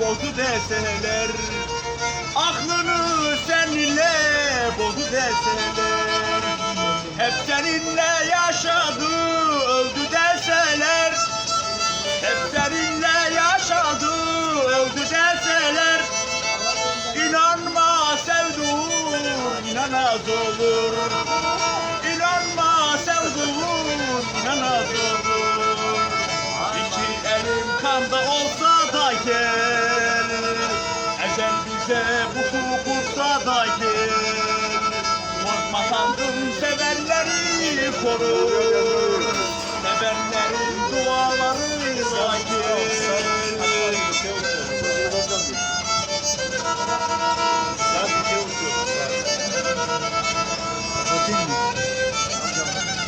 bozu deseler. Aklını seninle bozu deseler. Hep seninle yaşadı öldü deseler. Hep seninle yaşadı öldü deseler. İnanma sevduğun inanaz olur. İnanma sevduğun inanaz olur. İki elim kanda olsa Bize bu kursa da gel Korkma sandım sevenleri korur